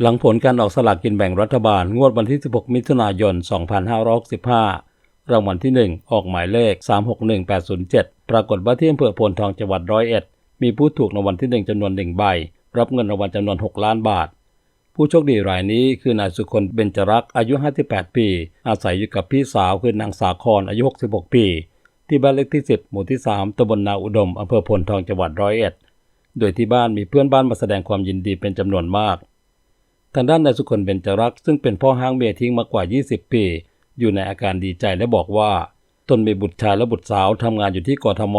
หลังผลการออกสลากกินแบ่งรัฐบาล งวดวันที่ 16 มิถุนายน 2565 รางวัลที่ 1 ออกหมายเลข 361807 ปรากฏว่าที่อำเภอโพนทองจังหวัดร้อยเอ็ด มีผู้ถูกรางวัลที่ 1จำนวน 1 ใบ รับเงินรางวัลจำนวน 6 ล้านบาท ผู้โชคดีรายนี้คือนายสุคนเบญจรักษ์อายุ 58 ปี อาศัยอยู่กับพี่สาวคือนางสาครอายุ 66 ปี ที่บ้านเลขที่ 10 หมู่ที่ 3ตำบลนาอุดมอำเภอโพนทองจังหวัดร้อยเอ็ด โดยที่บ้านมีเพื่อนบ้านมาแสดงความยินดีเป็นจำนวนมาก ทางด้านนายสุคนเบญจรักษ์ซึ่งเป็นพ่อห้างเมียทิ้งมากว่า 20 ปี อยู่ในอาการดีใจและบอกว่า ตนมีบุตรชายและบุตรสาวทำงานอยู่ที่กทม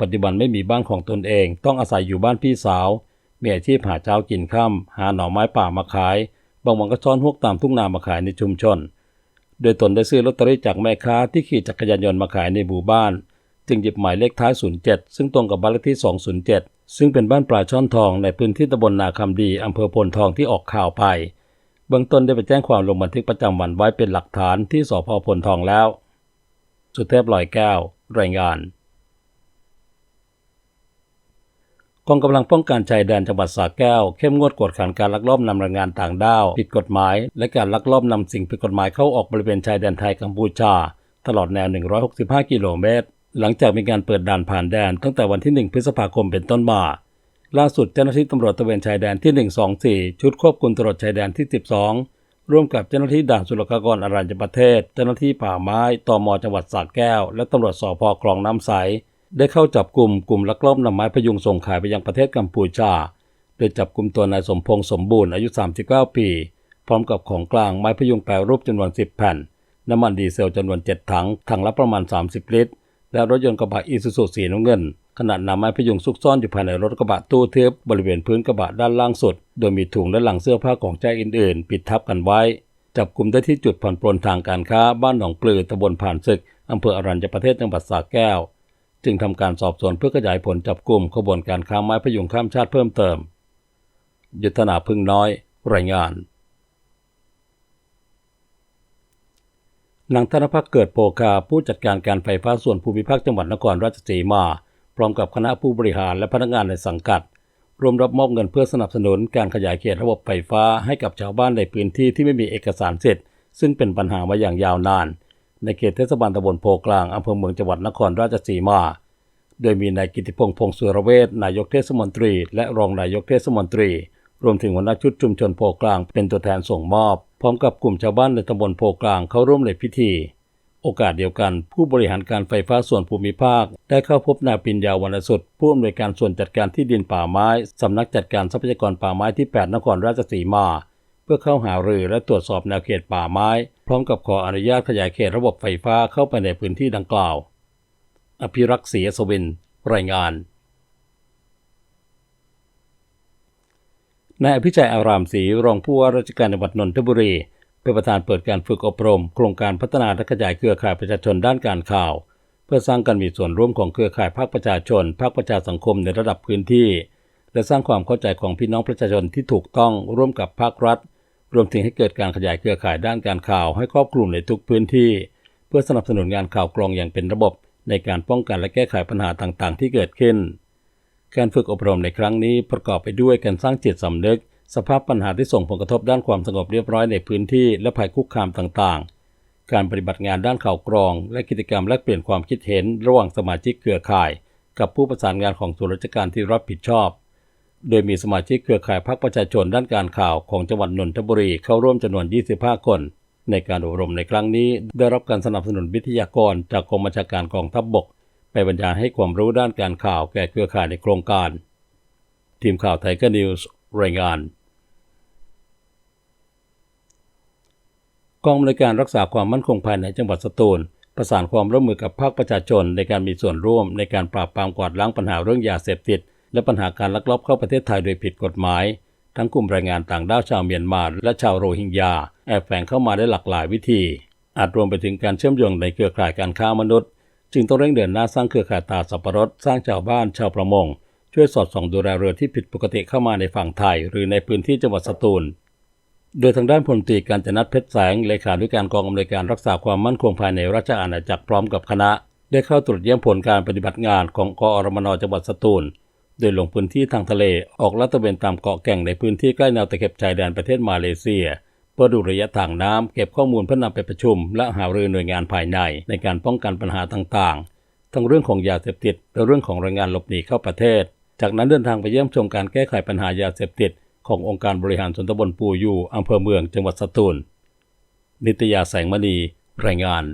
ปัจจุบันไม่มีบ้านของตนเอง ต้องอาศัยอยู่บ้านพี่สาว มีอาชีพหาเช้ากินค่ำหาหน่อไม้ป่ามาขาย บางวันก็ช้อนพวกตามทุ่งนามาขายในชุมชน โดยตนได้ซื้อลอตเตอรี่จากแม่ค้าที่ขี่จักรยานยนต์มาขายในหมู่บ้าน จึงหยิบหมายเลขท้าย 07 ซึ่งตรงกับบ้านเลขที่ 207 ซึ่งเป็นบ้านปลาช่อนทองในพื้นที่ตำบลนาคำดีอำเภอพนทองที่ออกข่าวไป เบื้องต้นได้ไปแจ้งความลงบันทึกประจำวันไว้เป็นหลักฐานที่สพพลทองแล้ว สุเทพลอยแก้ว รายงานกองกำลังป้องกันชายแดนจังหวัดสระแก้ว เข้มงวดกวดขันการลักลอบนำแรงงานต่างด้าว ผิดกฎหมาย และการลักลอบนำสิ่งผิดกฎหมายเข้าออกบริเวณชายแดนไทยกัมพูชา ตลอดแนว 165 กิโลเมตร หลังจากมีการเปิดด่านผ่านแดนตั้งแต่วันที่ 1 พฤษภาคมเป็นต้นมา ล่าสุดเจ้าหน้าที่ตำรวจตะเวนชายแดนที่ 124 ชุดควบคุมตรวจชายแดนที่ 12 ร่วมกับเจ้าหน้าที่ด่านสุลกากรอรัญญประเทศ เจ้าหน้าที่ป่าไม้ตมจังหวัดสระแก้ว และตำรวจสพคลองน้ำใส ได้เข้าจับกลุ่มกลุ่มลักลอบนำไม้พยุงส่งขายไปยังประเทศกัมพูชา โดยจับกลุ่มตัวนายสมพงษ์สมบูรณ์อายุ 39 ปี พร้อมกับของกลางไม้พยุงแปรรูปจำนวน 10 แผ่น น้ำมันดีเซลจำนวน7ถังถังละประมาณ 30 ลิตร และรถยนต์กระบะอีซูซูสีน้ำเงิน ขณะนำไม้พยุงซุกซ่อนอยู่ภายในรถกระบะตู้ทึบบริเวณพื้นกระบะด้านล่างสุด โดยมีถุงและหลังเสื้อผ้าของแจ้อื่นๆ ปิดทับกันไว้ จับกลุ่มได้ที่จุดผ่อนปลนทางการค้าบ้านหนองปลือตำบลผ่านศึกอำเภออรัญญประเทศจังหวัดสระแก้ว จึงทำการสอบสวนเพื่อขยายผลจับกลุ่มขบวนการค้าไม้พยุงข้ามชาติเพิ่มเติม ยุทธนาพึ่งน้อย รายงาน นางธนภักเกิดโปคาผู้จัดการการไฟฟ้าส่วนภูมิภาคจังหวัดนครราชสีมา พร้อมกับคณะผู้บริหารและพนักงานในสังกัดรวมรับมอบเงินเพื่อสนับสนุนการขยายเขตระบบไฟฟ้าให้กับชาวบ้านในพื้นที่ที่ไม่มีเอกสารสิทธิ์ซึ่งเป็นปัญหามาอย่างยาวนาน ในเขตเทศบาลตำบลโพกลางอำเภอเมืองจังหวัดนครราชสีมา โดยมีนายกิติพงษ์พงศ์สุรเวชนายกเทศมนตรี และรองนายกเทศมนตรี รวมถึงหัวหน้าชุดชุมชนโพกลางเป็นตัวแทนส่งมอบ พร้อมกับกลุ่มชาวบ้านในตำบลโพกลางเข้าร่วมในพิธี โอกาสเดียวกันผู้บริหารการไฟฟ้าส่วนภูมิภาค ได้เข้าพบนายปิญญาวรรณสุดผู้อำนวยการส่วนจัดการที่ดินป่าไม้สำนักจัดการทรัพยากรป่าไม้ที่ 8 นครราชสีมา เพื่อเข้าหารือและตรวจสอบแนวเขตป่าไม้ พร้อมกับขออนุญาตขยายเขตระบบไฟฟ้าเข้าไปในพื้นที่ดังกล่าว อภิรักษ์ศรีสวิน รายงาน นายอภิชัยอารามศรีรองผู้ว่าราชการจังหวัดนนทบุรี เป็นประธานเปิดการฝึกอบรม โครงการพัฒนาและขยายเครือข่ายประชาชนด้านการข่าว เพื่อสร้างการมีส่วนร่วมของเครือข่ายภาคประชาชน ภาคประชาสังคมในระดับพื้นที่ และสร้างความเข้าใจของพี่น้องประชาชนที่ถูกต้องร่วมกับภาครัฐ รวมถึงให้เกิดการขยายเครือข่ายด้านการข่าว ให้ครอบคลุมในทุกพื้นที่ เพื่อสนับสนุนงานข่าวกรองอย่างเป็นระบบ ในการป้องกันและแก้ไขปัญหาต่างๆ ที่เกิดขึ้น การฝึกอบรมในครั้งนี้ประกอบไปด้วยการสร้างจิตสำนึก สภาพปัญหาที่ส่งผลกระทบด้านความสงบเรียบร้อยในพื้นที่และภัยคุกคามต่างๆ การปฏิบัติงานด้านข่าวกรอง และกิจกรรมแลกเปลี่ยนความคิดเห็นระหว่างสมาชิกเครือข่าย กับผู้ประสานงานของส่วนราชการที่รับผิดชอบ โดยมีสมาชิกเครือข่ายพรรคประชาชนด้านการข่าวของจังหวัดนนทบุรีเข้าร่วมจำนวน 25 คน ในการอบรมในครั้งนี้ ได้รับการสนับสนุนวิทยากรจากกองบัญชาการกองทัพบบก บรรยายให้ความรู้ด้านการข่าวแก่เครือข่ายในโครงการ ทีมข่าวไทเกอร์นิวส์รายงาน กองบริการรักษาความมั่นคงภายในจังหวัดสตูล ประสานความร่วมมือกับภาคประชาชนในการมีส่วนร่วมในการปราบปรามกวาดล้างปัญหาเรื่องยาเสพติด และปัญหาการลักลอบเข้าประเทศไทยโดยผิดกฎหมายทั้งกลุ่มแรงงานต่างด้าวชาวเมียนมาและชาวโรฮิงญาแอบแฝงเข้ามาได้หลากหลายวิธี อาจรวมไปถึงการเชื่อมโยงในเครือข่ายการค้ามนุษย์ จึงต้องเร่งเดินหน้าสร้างเครือข่ายตาสับปะรด สร้างชาวบ้านชาวประมง ช่วยสอดส่องดูแลเรือที่ผิดปกติเข้ามาในฝั่งไทย หรือในพื้นที่จังหวัดสตูล โดยทางด้านพลตรีการจนัทเพชรแสงเลขาธิการกองอำนวยการรักษาความมั่นคงภายในราชอาณาจักรพร้อมกับคณะ ได้เข้าตรวจเยี่ยมผลการปฏิบัติงานของกอรมนจังหวัดสตูล โดยลงพื้นที่ทางทะเลออกลาดตระเวนตามเกาะแก่งในพื้นที่ใกล้แนวตะเข็บชายแดนประเทศมาเลเซีย เพื่อดูระยะทางน้ำเก็บข้อมูลเพื่อนำไปประชุม และหารือหน่วยงานภายในในการป้องกันปัญหาต่างๆ ทั้งเรื่องของยาเสพติดและเรื่องของแรงงานหลบหนีเข้าประเทศ จากนั้นเดินทางไปเยี่ยมชมการแก้ไขปัญหายาเสพติด ขององค์การบริหารส่วนตำบลปูยูอำเภอเมืองจังหวัดสตูล นิตยาแสงมณีรายงาน